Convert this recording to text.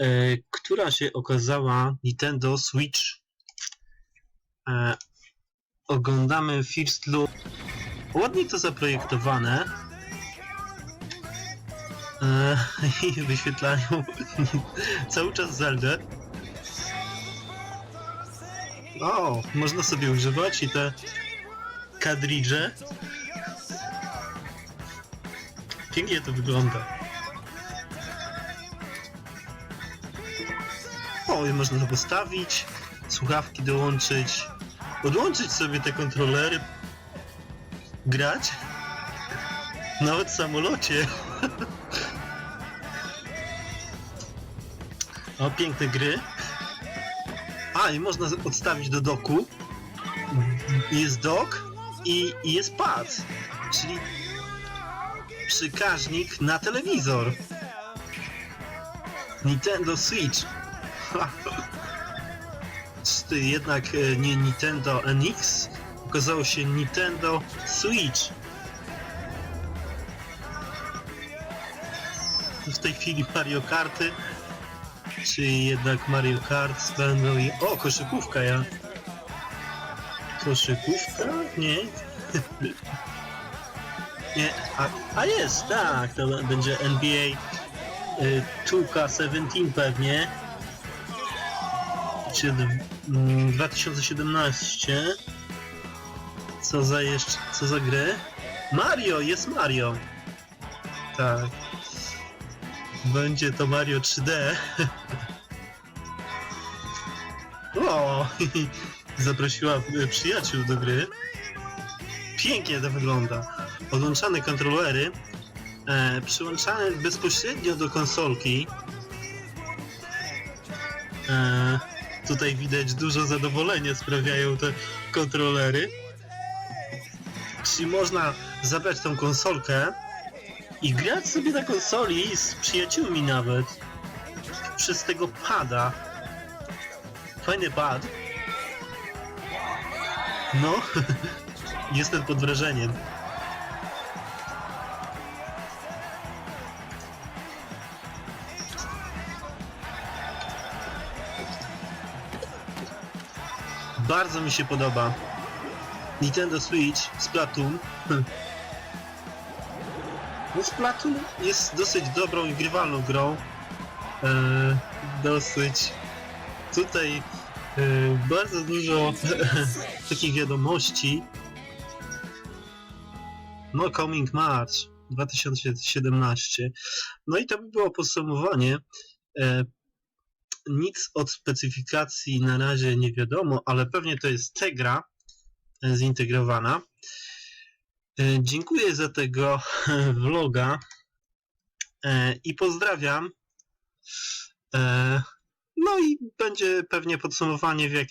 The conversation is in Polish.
e, która się okazała Nintendo Switch. E, oglądamy First Look. Ładnie to zaprojektowane. E, I wyświetlają cały czas Zelda. O, można sobie używać i te kadridże. Pięknie to wygląda. O, i można to postawić, słuchawki dołączyć, podłączyć sobie te kontrolery, grać. Nawet w samolocie. O, piękne gry. A, i można odstawić do doku. Jest dok i, i jest pad. Czyli przykaźnik na telewizor. Nintendo Switch. Jednak e, nie Nintendo NX, okazało się Nintendo Switch. W tej chwili Mario Karty, czy jednak Mario Kart będą i... O, koszykówka ja. Koszykówka? Nie. Nie, a, a jest, tak, to będzie NBA y, 2K17 pewnie. Czy d- mm, 2017. Co za jeszcze, co za gry? Mario, jest Mario. Tak. Będzie to Mario 3D. o, zaprosiła y, przyjaciół do gry. Pięknie to wygląda podłączane kontrolery e, przyłączane bezpośrednio do konsolki. E, tutaj widać dużo zadowolenia sprawiają te kontrolery. Czyli można zabrać tą konsolkę i grać sobie na konsoli z przyjaciółmi nawet przez tego pada. Fajny pad. No, jestem pod wrażeniem. Bardzo mi się podoba. Nintendo Switch Splatoon. No Splatoon jest dosyć dobrą i grywalną grą. Eee, dosyć. Tutaj e, bardzo dużo takich wiadomości. No, Coming March 2017. No i to by było podsumowanie. E, nic od specyfikacji na razie nie wiadomo, ale pewnie to jest Tegra e, zintegrowana. E, Dziękuję za tego vloga e, i pozdrawiam. No i będzie pewnie podsumowanie w jakim